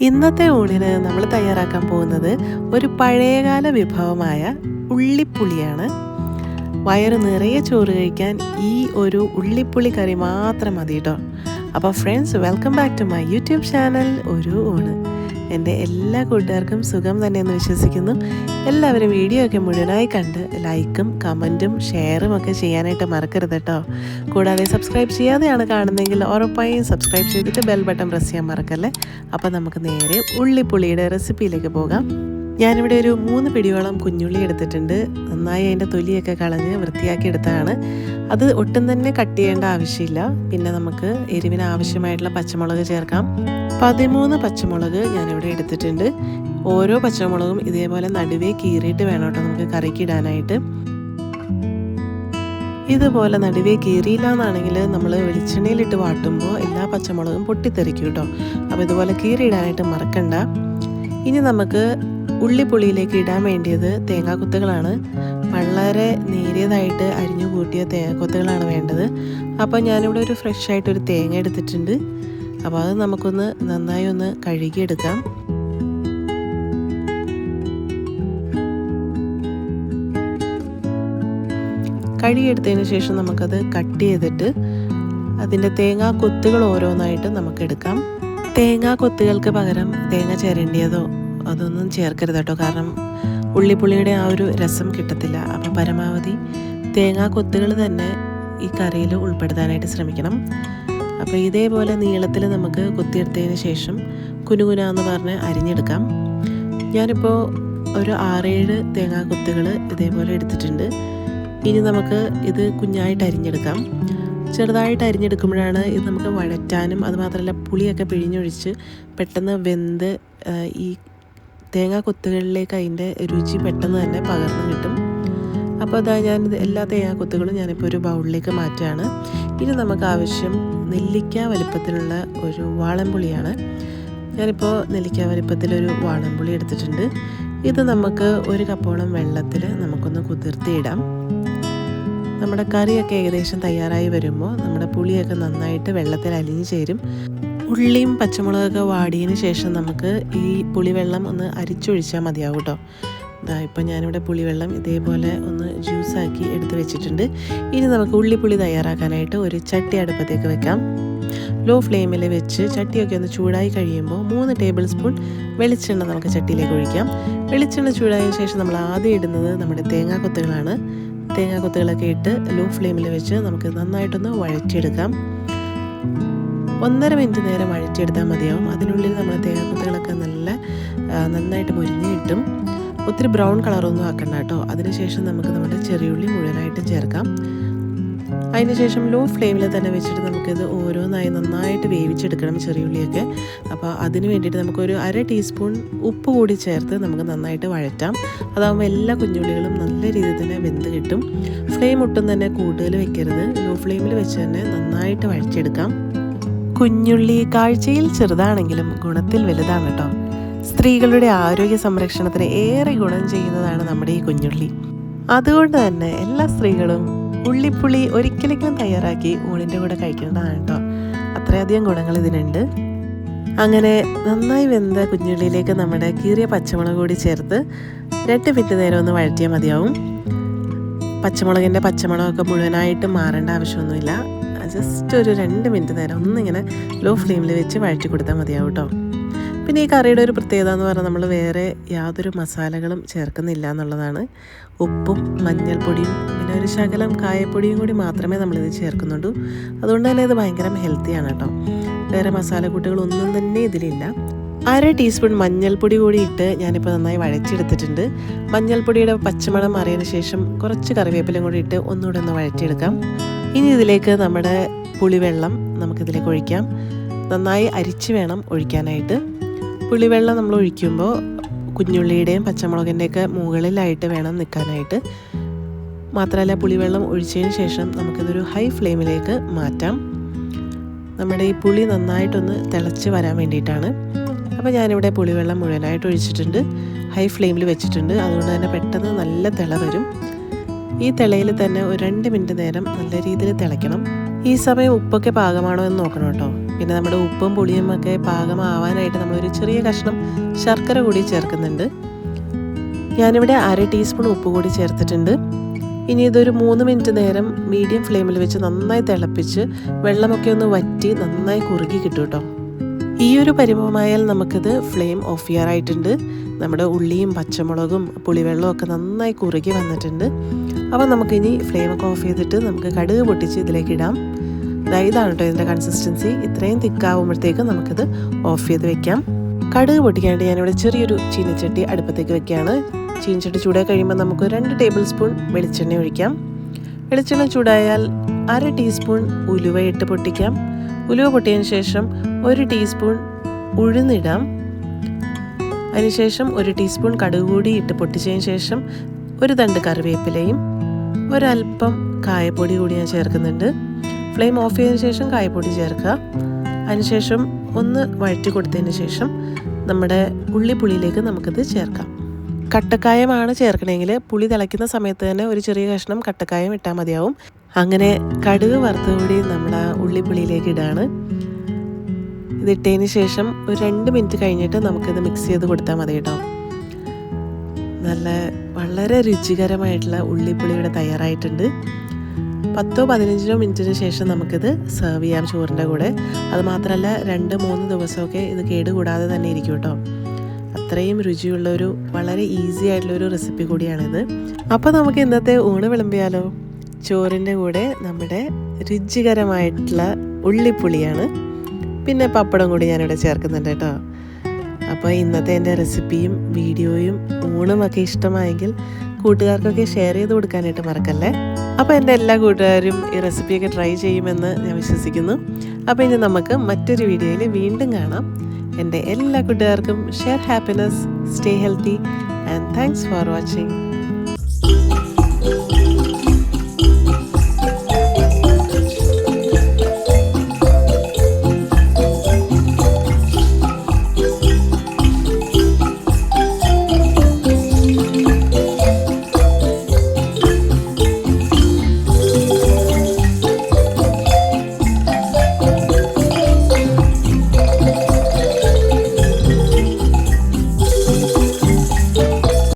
ഇന്നത്തെ ഊണിന് നമ്മൾ തയ്യാറാക്കാൻ പോകുന്നത് ഒരു പഴയകാല വിഭവമായ ഉള്ളിപ്പുളിയാണ്. വയറ് നിറയെ ചോറ് കഴിക്കാൻ ഈ ഒരു ഉള്ളിപ്പുളി കറി മാത്രം മതി കേട്ടോ അപ്പോൾ friends welcome back to my YouTube channel ഒരു ഊണ്. എന്റെ എല്ലാ കൂട്ടുകാർക്കും സുഖം തന്നെയെന്ന് വിശ്വസിക്കുന്നു. എല്ലാവരും വീഡിയോ ഒക്കെ മുഴുവനായി കണ്ട് ലൈക്കും കമന്റും ഷെയറും ഒക്കെ ചെയ്യാനായിട്ട് മറക്കരുത് കേട്ടോ. കൂടാതെ സബ്സ്ക്രൈബ് ചെയ്യാതെയാണ് കാണുന്നതെങ്കിൽ ഉറപ്പായും സബ്സ്ക്രൈബ് ചെയ്തിട്ട് ബെൽ ബട്ടൺ പ്രസ് ചെയ്യാൻ മറക്കല്ലേ? അപ്പോൾ നമുക്ക് നേരെ ഉള്ളിപ്പുളിയുടെ റെസിപ്പിയിലേക്ക് പോകാം. ഞാനിവിടെ ഒരു മൂന്ന് പിടിയോളം കുഞ്ഞുള്ളി എടുത്തിട്ടുണ്ട്. നന്നായി അതിന്റെ തൊലിയൊക്കെ കളഞ്ഞ് വൃത്തിയാക്കി എടുത്തതാണ് അത് ഒട്ടും തന്നെ കട്ട് ചെയ്യേണ്ട ആവശ്യമില്ല. പിന്നെ നമുക്ക് എരിവിന് ആവശ്യമായിട്ടുള്ള പച്ചമുളക് ചേർക്കാം. പതിമൂന്ന് പച്ചമുളക് ഞാനിവിടെ എടുത്തിട്ടുണ്ട്. ഓരോ പച്ചമുളകും ഇതേപോലെ നടുവേ കീറിയിട്ട് വേണം കേട്ടോ നമുക്ക് കറിക്ക് ഇടാനായിട്ട് ഇതുപോലെ നടുവേ കീറിയില്ല എന്നാണെങ്കിൽ നമ്മൾ വെളിച്ചെണ്ണയിലിട്ട് വാട്ടുമ്പോൾ എല്ലാ പച്ചമുളകും പൊട്ടിത്തെറിക്കും കേട്ടോ. അപ്പോൾ ഇതുപോലെ കീറിയിടാനായിട്ട് മറക്കണ്ട. ഇനി നമുക്ക് ഉള്ളിപ്പുളിയിലേക്ക് ഇടാൻ വേണ്ടിയത് തേങ്ങാക്കൊത്തുകളാണ്. വളരെ നേരിയതായിട്ട് അരിഞ്ഞു കൂട്ടിയ തേങ്ങാക്കൊത്തുകളാണ് വേണ്ടത്. അപ്പോൾ ഞാനിവിടെ ഒരു ഫ്രഷ് ആയിട്ടൊരു തേങ്ങ എടുത്തിട്ടുണ്ട്. അപ്പോൾ അത് നമുക്കൊന്ന് നന്നായി ഒന്ന് കഴുകിയെടുക്കാം. കഴുകിയെടുത്തതിന് ശേഷം നമുക്കത് കട്ട് ചെയ്തിട്ട് അതിന്റെ തേങ്ങാ കൊത്തുകൾ ഓരോന്നായിട്ട് നമുക്ക് എടുക്കാം തേങ്ങാ കൊത്തുകൾക്ക് പകരം തേങ്ങ ചിരണ്ടിയതോ അതൊന്നും ചേർക്കരുത് കേട്ടോ. കാരണം ഉള്ളിപ്പുള്ളിയുടെ ആ ഒരു രസം കിട്ടത്തില്ല. അപ്പോൾ പരമാവധി തേങ്ങാ കൊത്തുകൾ തന്നെ ഈ കറിയിൽ ഉൾപ്പെടുത്താനായിട്ട് ശ്രമിക്കണം. അപ്പോൾ ഇതേപോലെ നീളത്തിൽ നമുക്ക് കുത്തിയെടുത്തതിന് ശേഷം കുനുകുന എന്ന് പറഞ്ഞ് അരിഞ്ഞെടുക്കാം. ഞാനിപ്പോൾ ഒരു ആറേഴ് തേങ്ങാ കുത്തുകൾ ഇതേപോലെ എടുത്തിട്ടുണ്ട്. ഇനി നമുക്ക് ഇത് കുഞ്ഞായിട്ട് അരിഞ്ഞെടുക്കാം. ചെറുതായിട്ട് അരിഞ്ഞെടുക്കുമ്പോഴാണ് ഇത് നമുക്ക് വഴറ്റാനും അതുമാത്രമല്ല പുളിയൊക്കെ പിഴിഞ്ഞൊഴിച്ച് പെട്ടെന്ന് വെന്ത് ഈ തേങ്ങാ കൊത്തുകളിലേക്ക് അതിന്റെ രുചി പെട്ടെന്ന് തന്നെ പകർന്നു കിട്ടും. അപ്പോൾ അതാ ഞാൻ എല്ലാ തേങ്ങാ കുത്തുകളും ഞാനിപ്പോൾ ഒരു ബൗളിലേക്ക് മാറ്റുകയാണ്. ഇനി നമുക്ക് ആവശ്യം നെല്ലിക്ക വലിപ്പത്തിലുള്ള ഒരു വാളൻപുളിയാണ് ഞാനിപ്പോൾ നെല്ലിക്ക വലിപ്പത്തിലൊരു വാളൻപുളി എടുത്തിട്ടുണ്ട്. ഇത് നമുക്ക് ഒരു കപ്പോളം വെള്ളത്തിൽ നമുക്കൊന്ന് കുതിർത്തിയിടാം. നമ്മുടെ കറിയൊക്കെ ഏകദേശം തയ്യാറായി വരുമ്പോൾ നമ്മുടെ പുളിയൊക്കെ നന്നായിട്ട് വെള്ളത്തിൽ അലിഞ്ഞു ചേരും. ഉള്ളിയും പച്ചമുളകൊക്കെ വാടിയതിന് ശേഷം നമുക്ക് ഈ പുളിവെള്ളം ഒന്ന് അരിച്ചൊഴിച്ചാൽ മതിയാവും കേട്ടോ. ഇതാ ഇപ്പം ഞാനിവിടെ പുളിവെള്ളം ഇതേപോലെ ഒന്ന് ജ്യൂസാക്കി എടുത്ത് വെച്ചിട്ടുണ്ട്. ഇനി നമുക്ക് ഉള്ളിപ്പുളി തയ്യാറാക്കാനായിട്ട് ഒരു ചട്ടി അടുപ്പത്തേക്ക് വെക്കാം. ലോ ഫ്ലെയിമിൽ വെച്ച് ചട്ടിയൊക്കെ ഒന്ന് ചൂടായി കഴിയുമ്പോൾ മൂന്ന് ടേബിൾ സ്പൂൺ വെളിച്ചെണ്ണ നമുക്ക് ചട്ടിയിലേക്ക് ഒഴിക്കാം. വെളിച്ചെണ്ണ ചൂടായ ശേഷം നമ്മൾ ആദ്യം ഇടുന്നത് നമ്മുടെ തേങ്ങാക്കൊത്തുകളാണ് തേങ്ങാക്കൊത്തുകളൊക്കെ ഇട്ട് ലോ ഫ്ലെയിമിൽ വെച്ച് നമുക്ക് നന്നായിട്ടൊന്ന് വഴറ്റിയെടുക്കാം. ഒന്നര മിനിറ്റ് നേരം വഴറ്റിയെടുത്താൽ മതിയാവും. അതിനുള്ളിൽ നമ്മൾ തേങ്ങാക്കൊത്തുകളൊക്കെ നല്ല നന്നായിട്ട് മുരിഞ്ഞ് കിട്ടും. ഒത്തിരി ബ്രൗൺ കളറൊന്നും ആക്കണ്ട കേട്ടോ. അതിനുശേഷം നമുക്ക് നമ്മുടെ ചെറിയുള്ളി മുഴുവനായിട്ടും ചേർക്കാം. അതിനുശേഷം ലോ ഫ്ലെയിമിൽ തന്നെ വെച്ചിട്ട് നമുക്കിത് ഓരോന്നായി നന്നായിട്ട് വേവിച്ചെടുക്കണം ചെറിയുള്ളിയൊക്കെ. അപ്പോൾ അതിന് വേണ്ടിയിട്ട് നമുക്കൊരു അര ടീസ്പൂൺ ഉപ്പ് കൂടി ചേർത്ത് നമുക്ക് നന്നായിട്ട് വഴറ്റാം. അതാകുമ്പോൾ എല്ലാ കുഞ്ഞുള്ളികളും നല്ല രീതിയിൽ തന്നെ വെന്ത് കിട്ടും. ഫ്ലെയിം ഒട്ടും തന്നെ കൂടുതൽ വെക്കരുത്. ലോ ഫ്ലെയിമിൽ വെച്ച് തന്നെ നന്നായിട്ട് വഴച്ചെടുക്കാം കുഞ്ഞുള്ളി കാഴ്ചയിൽ ചെറുതാണെങ്കിലും ഗുണത്തിൽ വലുതാണ് കേട്ടോ. സ്ത്രീകളുടെ ആരോഗ്യ സംരക്ഷണത്തിന് ഏറെ ഗുണം ചെയ്യുന്നതാണ് നമ്മുടെ ഈ കുഞ്ഞുള്ളി. അതുകൊണ്ട് തന്നെ എല്ലാ സ്ത്രീകളും ഉള്ളിപ്പുളി ഒരിക്കലെങ്കിലും തയ്യാറാക്കി ഊണിന്റെ കൂടെ കഴിക്കേണ്ടതാണ് കേട്ടോ. അത്രയധികം ഗുണങ്ങൾ ഇതിനുണ്ട്. അങ്ങനെ നന്നായി വെന്ത കുഞ്ഞുള്ളിയിലേക്ക് നമ്മുടെ കീറിയ പച്ചമുളക് കൂടി ചേർത്ത് രണ്ട് മിനിറ്റ് നേരം ഒന്ന് വഴറ്റിയാൽ മതിയാവും. പച്ചമുളകിന്റെ പച്ചമുളകൊക്കെ മുഴുവനായിട്ട് മാറേണ്ട ആവശ്യമൊന്നുമില്ല. ജസ്റ്റ് ഒരു രണ്ട് മിനിറ്റ് നേരം ഒന്നിങ്ങനെ ലോ ഫ്ലെയിമിൽ വെച്ച് വഴറ്റി കൊടുത്താൽ മതിയാവും കേട്ടോ. പിന്നെ ഈ കറിയുടെ ഒരു പ്രത്യേകത എന്ന് പറഞ്ഞാൽ നമ്മൾ വേറെ യാതൊരു മസാലകളും ചേർക്കുന്നില്ല എന്നുള്ളതാണ്. ഉപ്പും മഞ്ഞൾപ്പൊടിയും പിന്നെ ഒരു ശകലം കായപ്പൊടിയും കൂടി മാത്രമേ നമ്മളിത് ചേർക്കുന്നുള്ളൂ. അതുകൊണ്ട് തന്നെ ഇത് ഭയങ്കര ഹെൽത്തിയാണ് കേട്ടോ. വേറെ മസാലക്കൂട്ടുകളൊന്നും തന്നെ ഇതിലില്ല. അര ടീസ്പൂൺ മഞ്ഞൾപ്പൊടി കൂടി ഇട്ട് ഞാനിപ്പോൾ നന്നായി വഴച്ചെടുത്തിട്ടുണ്ട് മഞ്ഞൾപ്പൊടിയുടെ പച്ചമണം മാറിയതിന് ശേഷം കുറച്ച് കറിവേപ്പിലും കൂടി ഇട്ട് ഒന്നുകൂടെ ഒന്ന് വഴറ്റിയെടുക്കാം. ഇനി ഇതിലേക്ക് നമ്മുടെ പുളിവെള്ളം നമുക്കിതിലേക്ക് ഒഴിക്കാം. നന്നായി അരിച്ച് വേണം ഒഴിക്കാനായിട്ട്. പുളിവെള്ളം നമ്മൾ ഒഴിക്കുമ്പോൾ കുഞ്ഞുള്ളിയുടെയും പച്ചമുളകിന്റെയൊക്കെ മുകളിലായിട്ട് വേണം നിൽക്കാനായിട്ട്. മാത്രമല്ല പുളിവെള്ളം ഒഴിച്ചതിന് ശേഷം നമുക്കിതൊരു ഹൈ ഫ്ലെയിമിലേക്ക് മാറ്റാം. നമ്മുടെ ഈ പുളി നന്നായിട്ടൊന്ന് തിളച്ച് വരാൻ വേണ്ടിയിട്ടാണ്. അപ്പോൾ ഞാനിവിടെ പുളിവെള്ളം മുഴുവനായിട്ട് ഒഴിച്ചിട്ടുണ്ട്. ഹൈ ഫ്ലെയിമിൽ വെച്ചിട്ടുണ്ട്. അതുകൊണ്ട് തന്നെ പെട്ടെന്ന് നല്ല തിള വരും. ഈ തിളയിൽ തന്നെ ഒരു രണ്ട് മിനിറ്റ് നേരം നല്ല രീതിയിൽ തിളയ്ക്കണം. ഈ സമയം ഉപ്പൊക്കെ പാകമാണോ എന്ന് നോക്കണം കേട്ടോ. പിന്നെ നമ്മുടെ ഉപ്പും പുളിയും ഒക്കെ പാകമാവാനായിട്ട് നമ്മളൊരു ചെറിയ കഷ്ണം ശർക്കര കൂടി ചേർക്കുന്നുണ്ട്. ഞാനിവിടെ അര ടീസ്പൂൺ ഉപ്പ് കൂടി ചേർത്തിട്ടുണ്ട്. ഇനി ഇതൊരു മൂന്ന് മിനിറ്റ് നേരം മീഡിയം ഫ്ലെയിമിൽ വെച്ച് നന്നായി തിളപ്പിച്ച് വെള്ളമൊക്കെ ഒന്ന് വറ്റി നന്നായി കുറുകി കിട്ടും കേട്ടോ. ഈ ഒരു പരിഭവമായാൽ നമുക്കിത് ഫ്ലെയിം ഓഫ് ചെയ്യാറായിട്ടുണ്ട് നമ്മുടെ ഉള്ളിയും പച്ചമുളകും പുളിവെള്ളവും ഒക്കെ നന്നായി കുറുകി വന്നിട്ടുണ്ട്. അപ്പോൾ നമുക്കിനി ഫ്ലെയിമൊക്കെ ഓഫ് ചെയ്തിട്ട് നമുക്ക് കടുക് പൊട്ടിച്ച് ഇതിലേക്ക് ഇടാം. ഇതാണ് കേട്ടോ ഇതിന്റെ കൺസിസ്റ്റൻസി ഇത്രയും തിക്കാവുമ്പോഴത്തേക്ക് നമുക്കിത് ഓഫ് ചെയ്ത് വെക്കാം. കടുക് പൊട്ടിക്കാനായിട്ട് ഞാനിവിടെ ചെറിയൊരു ചീനച്ചട്ടി അടുപ്പത്തേക്ക് വെക്കുകയാണ്. ചീനച്ചട്ടി ചൂടായി കഴിയുമ്പോൾ നമുക്ക് രണ്ട് ടേബിൾ സ്പൂൺ വെളിച്ചെണ്ണ ഒഴിക്കാം. വെളിച്ചെണ്ണ ചൂടായാൽ അര ടീസ്പൂൺ ഉലുവ ഇട്ട് പൊട്ടിക്കാം. ഉലുവ പൊട്ടിയതിന് ശേഷം ഒരു ടീസ്പൂൺ ഉഴുന്നിടാം. അതിനുശേഷം ഒരു ടീസ്പൂൺ കടുക് കൂടി ഇട്ട് പൊട്ടിച്ചതിന് ശേഷം ഒരു തണ്ട് കറിവേപ്പിലയും ഒരൽപ്പം കായപ്പൊടി കൂടി ഞാൻ ചേർക്കുന്നുണ്ട്. ഫ്ലെയിം ഓഫ് ചെയ്തതിന് ശേഷം കായപ്പൊടി ചേർക്കുക. അതിനുശേഷം ഒന്ന് വഴറ്റി കൊടുത്തതിന് ശേഷം നമ്മുടെ ഉള്ളിപ്പുളിയിലേക്ക് നമുക്കിത് ചേർക്കാം. കട്ടക്കായമാണ് ചേർക്കണമെങ്കിൽ പുളി തിളയ്ക്കുന്ന സമയത്ത് തന്നെ ഒരു ചെറിയ കഷ്ണം കട്ടക്കായം ഇട്ടാൽ മതിയാവും. അങ്ങനെ കടുക് വറുത്തുകൂടി നമ്മൾ ആ ഉള്ളിപ്പുളിയിലേക്ക് ഇടാണ്. ഇതിട്ടതിന് ശേഷം ഒരു രണ്ട് മിനിറ്റ് കഴിഞ്ഞിട്ട് നമുക്കിത് മിക്സ് ചെയ്ത് കൊടുത്താൽ മതി കേട്ടോ. നല്ല വളരെ രുചികരമായിട്ടുള്ള ഉള്ളിപ്പുളി ഇവിടെ തയ്യാറായിട്ടുണ്ട്. പത്തോ പതിനഞ്ചിനോ മിനിറ്റിന് ശേഷം നമുക്കിത് സെർവ് ചെയ്യാം ചോറിന്റെ കൂടെ. അതുമാത്രമല്ല രണ്ട് മൂന്ന് ദിവസമൊക്കെ ഇത് കേടുകൂടാതെ തന്നെ ഇരിക്കും കേട്ടോ. അത്രയും രുചിയുള്ള ഒരു വളരെ ഈസി ആയിട്ടുള്ളൊരു റെസിപ്പി കൂടിയാണിത്. അപ്പോൾ നമുക്ക് ഇന്നത്തെ ഊണ് വിളമ്പിയാലോ? ചോറിന്റെ കൂടെ നമ്മുടെ രുചികരമായിട്ടുള്ള ഉള്ളിപ്പുളിയാണ്. പിന്നെ പപ്പടം കൂടി ഞാനിവിടെ ചേർക്കുന്നുണ്ട് കേട്ടോ. അപ്പോൾ ഇന്നത്തെ എന്റെ റെസിപ്പിയും വീഡിയോയും ഊണുമൊക്കെ ഇഷ്ടമായെങ്കിൽ കൂട്ടുകാർക്കൊക്കെ ഷെയർ ചെയ്ത് കൊടുക്കാനായിട്ട് മറക്കല്ലേ? അപ്പോൾ എന്റെ എല്ലാ കൂട്ടുകാരും ഈ റെസിപ്പിയൊക്കെ ട്രൈ ചെയ്യുമെന്ന് ഞാൻ വിശ്വസിക്കുന്നു. അപ്പോൾ ഇനി നമുക്ക് മറ്റൊരു വീഡിയോയിൽ വീണ്ടും കാണാം. എന്റെ എല്ലാ കൂട്ടുകാർക്കും share happiness stay healthy and thanks for watching